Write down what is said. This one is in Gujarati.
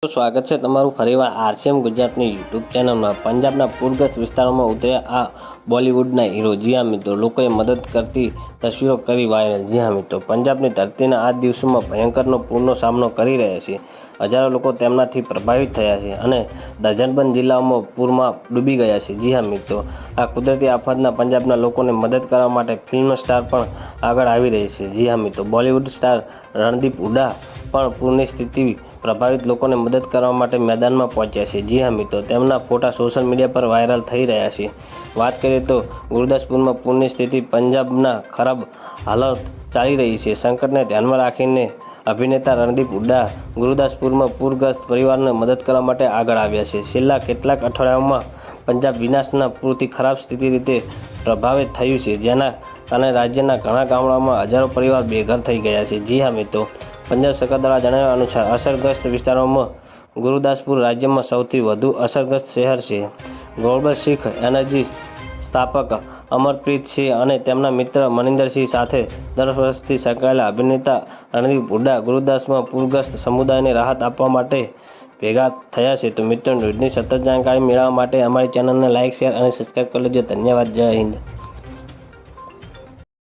સ્વાગત છે તમારું ફરીવાર આરસીએમ ગુજરાતની યુટ્યુબ ચેનલમાં. પંજાબના પૂરગ્રસ્ત વિસ્તારોમાં ઉતર્યા આ બોલિવૂડના હીરો. જી મિત્રો, લોકોએ મદદ કરતી તસવીરો કરી વાયરલ. જી મિત્રો, પંજાબની ધરતીના આ દિવસોમાં ભયંકરનો પૂરનો સામનો કરી રહ્યા છે. હજારો લોકો તેમનાથી પ્રભાવિત થયા છે અને ડઝનબંધ જિલ્લાઓમાં પૂરમાં ડૂબી ગયા છે. જી મિત્રો, આ કુદરતી આફતના પંજાબના લોકોને મદદ કરવા માટે ફિલ્મ સ્ટાર પણ આગળ આવી રહી છે. જી હા મિત્રો, બોલિવૂડ સ્ટાર રણદીપ હુડા પણ પૂરની સ્થિતિ પ્રભાવિત લોકોને મદદ કરવા માટે મેદાનમાં પહોંચ્યા છે. જી હા મિત્રો, તેમના ફોટા સોશિયલ મીડિયા પર વાયરલ થઈ રહ્યા છે. વાત કરીએ તો ગુરદાસપુરમાં પૂરની સ્થિતિ પંજાબના ખરાબ હાલત ચાલી રહી છે. સંકટને ધ્યાનમાં રાખીને અભિનેતા રણદીપ હુડ્ડા ગુરુદાસપુરમાં પૂરગ્રસ્ત પરિવારને મદદ કરવા માટે આગળ આવ્યા છે. છેલ્લા કેટલાક અઠવાડિયાઓમાં પંજાબ વિનાશના પૂરથી ખરાબ સ્થિતિ રીતે પ્રભાવિત થયું છે. જેના કારણે રાજ્યના ઘણા ગામડાઓમાં હજારો પરિવાર બેઘર થઈ ગયા છે. જી હા મિત્રો, પંજાબ સરકાર દ્વારા જણાવ્યા અનુસાર અસરગ્રસ્ત વિસ્તારોમાં ગુરુદાસપુર રાજ્યમાં સૌથી વધુ અસરગ્રસ્ત શહેર છે. ગ્લોબલ શીખ એનર્જી સ્થાપક અમરપ્રીત સિંહ અને તેમના મિત્ર મનિંદરસિંહ સાથે દસ વર્ષથી સંકળાયેલા અભિનેતા રણદીપ હુડ્ડા ગુરુદાસમાં પૂરગ્રસ્ત સમુદાયને રાહત આપવા માટે ભેગા થયા છે તો મિત્રો, ન્યૂઝની સતત જાણકારી મેળવવા માટે અમારી ચેનલને લાઇક શેર અને સબસ્ક્રાઈબ કરી લેજો. ધન્યવાદ. જય હિન્દ.